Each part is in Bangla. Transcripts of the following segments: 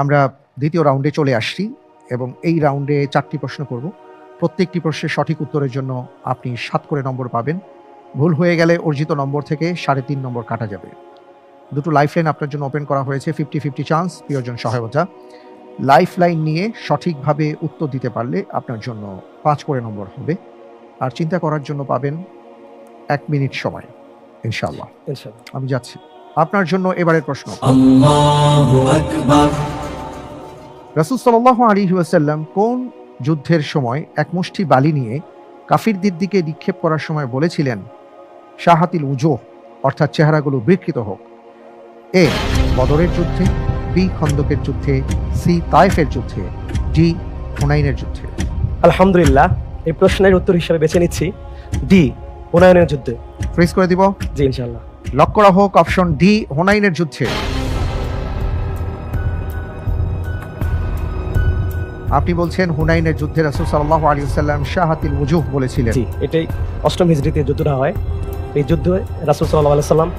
আমরা দ্বিতীয় রাউন্ডে চলে আসছি এবং এই রাউন্ডে চারটি প্রশ্ন করব। প্রত্যেকটি প্রশ্নের সঠিক উত্তরের জন্য আপনি সাত করে নম্বর পাবেন। ভুল হয়ে গেলে অর্জিত নম্বর থেকে সাড়ে তিন নম্বর কাটা যাবে। দুটো লাইফ লাইন আপনার জন্য ওপেন করা হয়েছে ফিফটি ফিফটি চান্স প্রিয়জন সহায়তা। লাইফ লাইন নিয়ে সঠিকভাবে উত্তর দিতে পারলে আপনার জন্য পাঁচ করে নম্বর হবে। আর চিন্তা করার জন্য পাবেন এক মিনিট সময় ইনশাল্লাহ আমি যাচ্ছি। আপনার জন্য এবারের প্রশ্ন। আল্লাহু আকবার। রাসুল সাল্লাহ আলী ওয়াসাল্লাম কোন যুদ্ধের সময় এক মুষ্টি বালি নিয়ে কাফিরদের দিকে নিক্ষেপ করার সময় বলেছিলেন শাহাতিল উজো অর্থাৎ চেহারাগুলো বিকৃত হোক। এ বদরের যুদ্ধে বি খন্দকের যুদ্ধে সি তায়েফের যুদ্ধে ডি হুনাইনের যুদ্ধে। আলহামদুলিল্লাহ এই প্রশ্নের উত্তর হিসেবে বেছে নিচ্ছি। ডি হুনায়নের যুদ্ধে। ফ্রিজ করে দিব? জি ইনশাআল্লাহ। লক করা হোক অপশন ডি হুনাইনের যুদ্ধে। আপনি বলছেন হুনাইনের যুদ্ধে রাসুল সাল্লাহ আলী সাল্লাম শাহাতিল উজুহ বলেছিলেন। জি এটাই অষ্টম হিজড়িতে যুদ্ধটা হয়। এই যুদ্ধে রাসুল সাল্লাহ আলাই সাল্লাম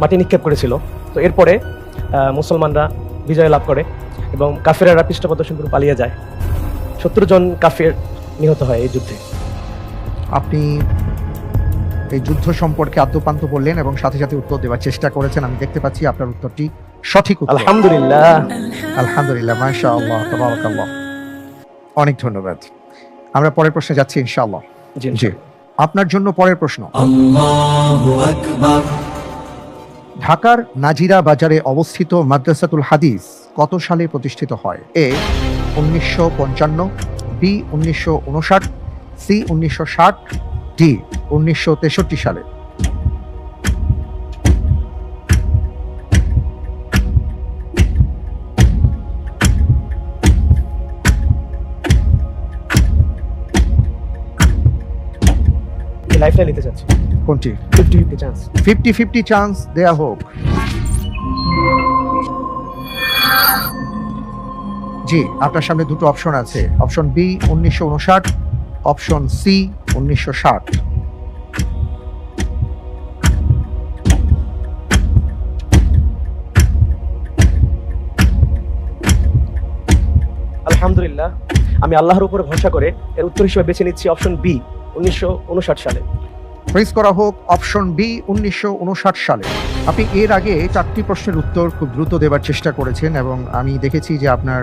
মাটি নিক্ষেপ করেছিল। তো এরপরে মুসলমানরা বিজয় লাভ করে এবং কাফেরেরা পৃষ্ঠপ্রদর্শন করে পালিয়ে যায়। সত্তর জন কাফের নিহত হয় এই যুদ্ধে। আপনি এই যুদ্ধ সম্পর্কে আদ্যপান্ত বললেন এবং সাথে সাথে উত্তর দেওয়ার চেষ্টা করেছেন। আমি দেখতে পাচ্ছি আপনার উত্তরটি। সঠিক আলহামদুলিল্লাহ। আলহামদুলিল্লাহ মাশাআল্লাহ অনেক ধন্যবাদ। আমরা পরের প্রশ্নে যাচ্ছি ইনশাআল্লাহ। জি আপনার জন্য পরের প্রশ্ন। ঢাকার নাজিরা বাজারে অবস্থিত মাদ্রাসাতুল হাদিস কত সালে প্রতিষ্ঠিত হয়? এ উনিশশো পঞ্চান্ন বি উনিশশো উনষাট সি উনিশশো ষাট ডি উনিশশো তেষট্টি সালে। নিতে চাচ্ছি কোনটি? Fifty fifty chance fifty fifty chance দেয়া হোক। জি আপনার সামনে দুটো অপশন আছে। অপশন বি উনিশশো উনষাট অপশন সি উনিশশো ষাট। আলহামদুলিল্লাহ আমি আল্লাহর উপরে ভরসা করে এর উত্তর হিসেবে বেছে নিচ্ছি অপশন বি উনিশশো উনষাট সালে। ফ্রিজ করা হোক অপশন বি উনিশশো উনষাট সালে। আপনি এর আগে চারটি প্রশ্নের উত্তর খুব দ্রুত দেওয়ার চেষ্টা করেছেন এবং আমি দেখেছি যে আপনার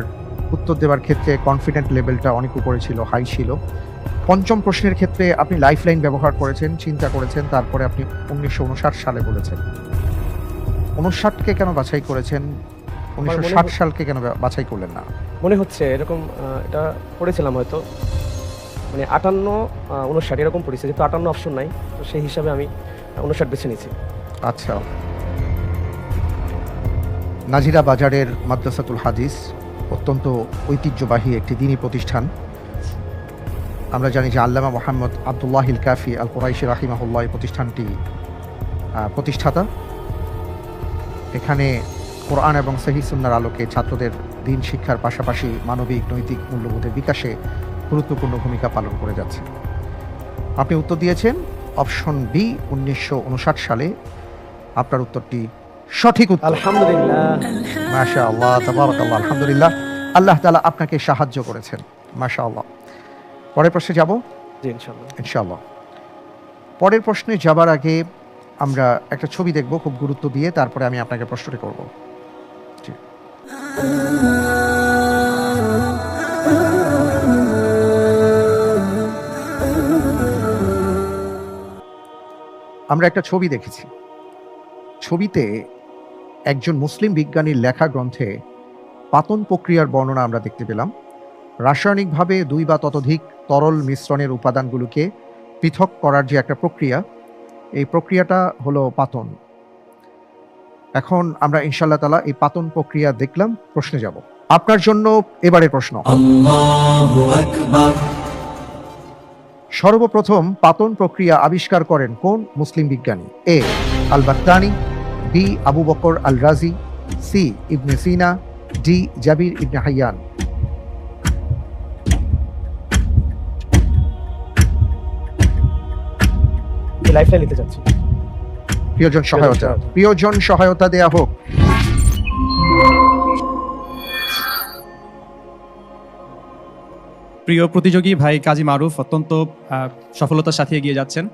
উত্তর দেওয়ার ক্ষেত্রে কনফিডেন্ট লেভেলটা অনেক উপরে ছিল হাই ছিল। পঞ্চম প্রশ্নের ক্ষেত্রে আপনি লাইফ লাইন ব্যবহার করেছেন চিন্তা করেছেন তারপরে আপনি উনিশশো উনষাট সালে বলেছেন। উনষাটকে কেন বাছাই করেছেন? উনিশশো ষাট সালকে কেন বাছাই করলেন না? মনে হচ্ছে এরকম এটা পড়েছিলাম হয়তো। মানে আটান্ন উনষাট, এরকম পড়েছে, যেহেতু আটান্ন অপশন নাই, তো সেই হিসাবে আমি উনষাট বেছে নিয়েছি। আচ্ছা। নাজিরা বাজারের মাদ্রাসাতুল হাদিস, অত্যন্ত ঐতিহ্যবাহী একটি দিনী প্রতিষ্ঠান। আমরা জানি যে আল্লামা মোহাম্মদ আবদুল্লাহিল কাফি আল কোরাইশি রাহিমাহুল্লাহ এই প্রতিষ্ঠানটি প্রতিষ্ঠাতা। এখানে কোরআন এবং সহি সুন্নার আলোকে ছাত্রদের দিন শিক্ষার পাশাপাশি মানবিক, নৈতিক মূল্যবোধের বিকাশে গুরুত্বপূর্ণ ভূমিকা পালন করে যাচ্ছে। আপনি উত্তর দিয়েছেন অপশন বি উনিশশো উনষাট সালে আপনার উত্তরটি সঠিক উত্তর। আলহামদুলিল্লাহ। মাশা আল্লাহ তাবারাকাল্লাহ আলহামদুলিল্লাহ। আল্লাহ তাআলা আপনাকে সাহায্য করেছেন মাশা আল্লাহ পরের প্রশ্নে যাব? জি ইনশাআল্লাহ। পরের প্রশ্নে যাবার আগে আমরা একটা ছবি দেখব খুব গুরুত্ব দিয়ে তারপরে আমি আপনাকে প্রশ্নটি করব। জি। আমরা একটা ছবি দেখেছি। ছবিতে একজন মুসলিম বিজ্ঞানীর লেখা গ্রন্থে পাতন প্রক্রিয়ার বর্ণনা আমরা দেখতে পেলাম। রাসায়নিকভাবে দুই বা ততোধিক তরল মিশ্রণের উপাদানগুলোকে পৃথক করার যে একটা প্রক্রিয়া, এই প্রক্রিয়াটা হলো পাতন। এখন আমরা ইনশাল্লাহ তালা এই পাতন প্রক্রিয়া দেখলাম, প্রশ্নে যাব। আপনার জন্য এবারে প্রশ্ন। সর্বপ্রথম পাতন প্রক্রিয়া আবিষ্কার করেন কোন মুসলিম বিজ্ঞানী? A Al Battani B Abu Bakr Al Razi C Ibn Sina D Jabir Ibn Hayyan. প্রিয়জন সহায়তা। প্রিয়জন সহায়তা দেয়া হোক। প্রিয় প্রতিযোগী ভাই কাজী মারুফ অত্যন্ত সফলতার সাথে এগিয়ে যাচ্ছেন।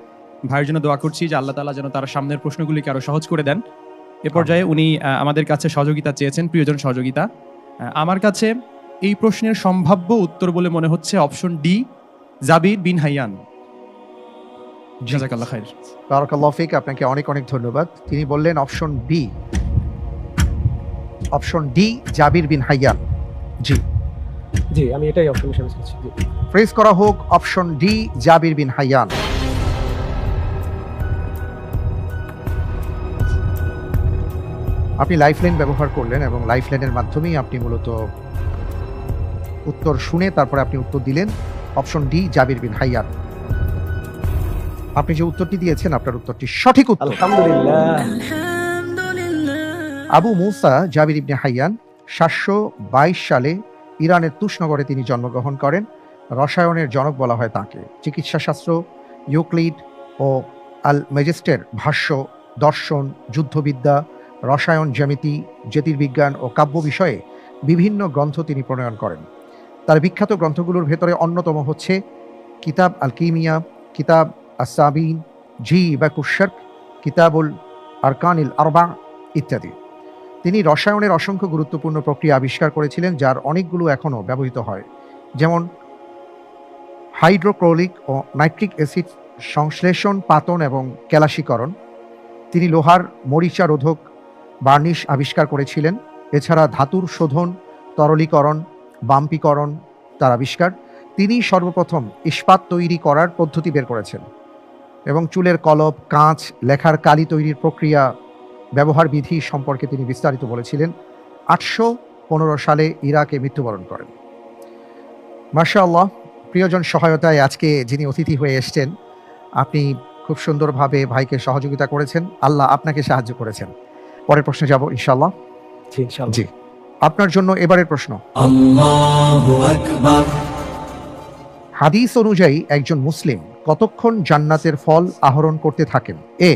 ভাইয়ের জন্য দোয়া করছি যে আল্লাহ তালা যেন তার সামনের প্রশ্নগুলিকে আরও সহজ করে দেন। এ পর্যায়ে উনি আমাদের কাছে সহযোগিতা চেয়েছেন প্রিয়জন সহযোগিতা। আমার কাছে এই প্রশ্নের সম্ভাব্য উত্তর বলে মনে হচ্ছে option D Jabir Bin Hayyan. জাজাকাল্লাহ খাইর। বারাকাল্লাহ ফিক আপনাকে অনেক অনেক ধন্যবাদ। তিনি বললেন option B option D Jabir Bin Hayyan. জি। জি আমি এটাই অপশন হিসেবে চাচ্ছি জি। প্রেস করা হোক option D Jabir Bin Hayyan আপনি লাইফলাইন ব্যবহার করলেন এবং লাইফলাইনের মাধ্যমেই আপনি মূলত উত্তর শুনে তারপরে আপনি উত্তর দিলেন option D Jabir Bin Hayyan আপনি যে উত্তরটি দিয়েছেন আপনার উত্তরটি সঠিক উত্তর। আলহামদুলিল্লাহ। আবু মুসা জাবির ইবনে হাইয়ান সাতশো বাইশ সালে ইরানের তুষনগরে তিনি জন্মগ্রহণ করেন। রসায়নের জনক বলা হয় তাকে। চিকিৎসাশাস্ত্র, ইউক্লিড ও আল মেজেস্টের ভাষ্য, দর্শন, যুদ্ধবিদ্যা, রসায়ন জ্যামিতি, জ্যোতির্বিজ্ঞান ও কাব্য বিষয়ে বিভিন্ন গ্রন্থ তিনি প্রণয়ন করেন। তার বিখ্যাত গ্রন্থগুলোর ভেতরে অন্যতম হচ্ছে কিতাব আল কিমিয়া, কিতাব আসাবিন জি বা কুশর্ক কিতাবুল আরকানিল আরবা ইত্যাদি। তিনি রসায়নের অসংখ্য গুরুত্বপূর্ণ প্রক্রিয়া আবিষ্কার করেছিলেন, যার অনেকগুলো এখনও ব্যবহৃত হয়। যেমন হাইড্রোক্লোরিক ও নাইট্রিক অ্যাসিড সংশ্লেষণ পাতন এবং ক্যালাসীকরণ তিনি লোহার মরিচা রোধক বার্নিশ আবিষ্কার করেছিলেন। এছাড়া ধাতুর শোধন, তরলীকরণ, বাম্পীকরণ তার আবিষ্কার। তিনি সর্বপ্রথম ইস্পাত তৈরি করার পদ্ধতি বের করেছেন এবং চুলের কলপ, কাঁচ, লেখার কালি তৈরির প্রক্রিয়া ব্যবহার বিধি সম্পর্কে তিনি বিস্তারিত বলেছিলেন। আটশো পনেরো সালে ইরাকে মৃত্যুবরণ করেন। মার্শাল্লাহ প্রিয়জন সহায়তায় আজকে যিনি অতিথি হয়ে এসছেন আপনি খুব সুন্দরভাবে ভাইকে সহযোগিতা করেছেন। আল্লাহ আপনাকে সাহায্য করেছেন। পরের প্রশ্নে যাব ইনশাল্লাহ জি আপনার জন্য এবারের প্রশ্ন। হাদিস অনুযায়ী একজন মুসলিম কতক্ষণ জান্নাতের ফল আহরণ করতে থাকেন? এ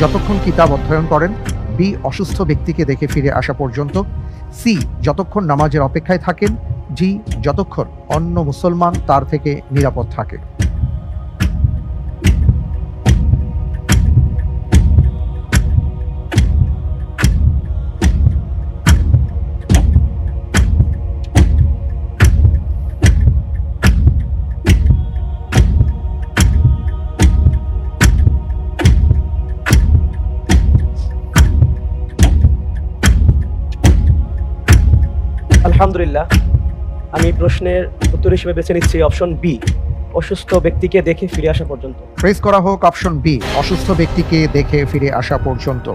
যতক্ষণ কিতাব অধ্যয়ন করেন বি, অসুস্থ ব্যক্তিকে দেখে ফিরে আসা পর্যন্ত, সি, যতক্ষণ নামাজের অপেক্ষায় থাকেন, জি, যতক্ষণ অন্য মুসলমান তার থেকে নিরাপদ থাকে। আলহামদুলিল্লাহ আমি প্রশ্নের উত্তর হিসেবে বেছে নিচ্ছি অপশন বি অসুস্থ ব্যক্তিকে দেখে ফিরে আসা পর্যন্ত। প্রেস করা হোক অপশন বি অসুস্থ ব্যক্তিকে দেখে ফিরে আসা পর্যন্ত।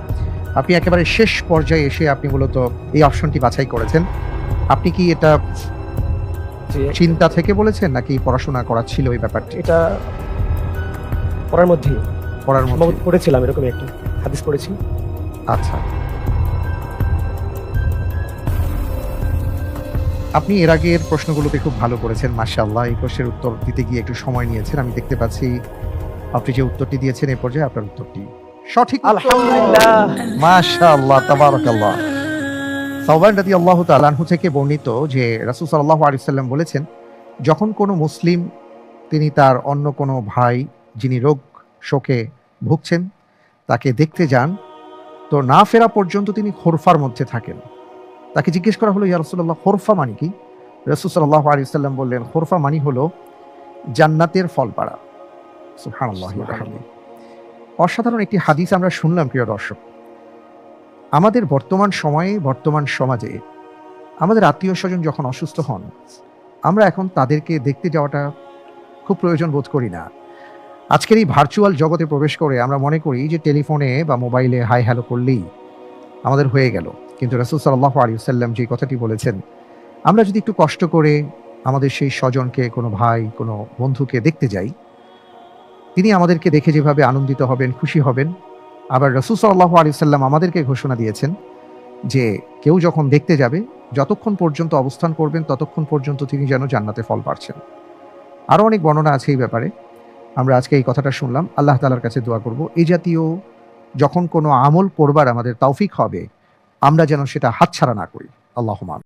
আপনি একেবারে শেষ পর্যায়ে এসে আপনি মূলত এই অপশনটি বাছাই করেছেন। আপনি কি এটা যে চিন্তা থেকে বলেছেন নাকি পড়াশোনা করা ছিল এই ব্যাপারটি? এটা পড়ার মধ্যেই। পড়ার মধ্যে। পড়েছিলাম এরকম একটা। হাদিস পড়েছি। আচ্ছা। আপনি এর আগের প্রশ্নগুলোতে খুব ভালো করেছেন মাশাআল্লাহ। এই প্রশ্নের উত্তর দিতে গিয়ে একটু সময় নিয়েছেন। আমি দেখতে পাচ্ছি আপনি যে উত্তরটি দিয়েছেন এই পর্যায়ে আপনার উত্তরটি সঠিক আলহামদুলিল্লাহ। মাশাআল্লাহ তাবারাকাল্লাহ। সাওবান রাদিয়াল্লাহু তাআলা আনহু থেকে বর্ণিত যে রাসূল সাল্লাল্লাহু আলাইহি সাল্লাম বলেছেন যখন কোনো মুসলিম তিনি তার অন্য কোনো ভাই যিনি রোগ শোকে ভুগছেন তাকে দেখতে যান তো না ফেরা পর্যন্ত তিনি খোরফার মধ্যে থাকেন। তাকে জিজ্ঞেস করা হলো ইয়া রাসূলুল্লাহ খোরফা মানে কি? রাসূল সাল্লাল্লাহু আলাইহি সাল্লাম বললেন খোরফা মানি হলো জান্নাতের ফল পাড়া। সুবহানাল্লাহ ওয়া বিহামদিহি। অসাধারণ একটি হাদিস আমরা শুনলাম প্রিয় দর্শক। আমাদের বর্তমান সময়ে বর্তমান সমাজে আমাদের আত্মীয় স্বজন যখন অসুস্থ হন আমরা এখন তাদেরকে দেখতে যাওয়াটা খুব প্রয়োজন বোধ করি না। আজকের এই ভার্চুয়াল জগতে প্রবেশ করে আমরা মনে করি যে টেলিফোনে বা মোবাইলে হাই হ্যালো করলেই আমাদের হয়ে গেল। কিন্তু রাসুল সাল্লাহ আলী সাল্লাম যে কথাটি বলেছেন, আমরা যদি একটু কষ্ট করে আমাদের সেই স্বজনকে, কোনো ভাই, কোনো বন্ধুকে দেখতে যাই, তিনি আমাদেরকে দেখে যেভাবে আনন্দিত হবেন, খুশি হবেন, আবার রসুল সাল্লাহ আলী সাল্লাম আমাদেরকে ঘোষণা দিয়েছেন যে কেউ যখন দেখতে যাবে, যতক্ষণ পর্যন্ত অবস্থান করবেন, ততক্ষণ পর্যন্ত তিনি যেন জান্নাতে ফল পাচ্ছেন আরও অনেক বর্ণনা আছে এই ব্যাপারে। আমরা আজকে এই কথাটা শুনলাম। আল্লাহ তালার কাছে দোয়া করব। এই জাতীয় যখন কোনো আমল করবার আমাদের তৌফিক হবে আমরা যেন সেটা হাতছাড়া না করি। আল্লাহ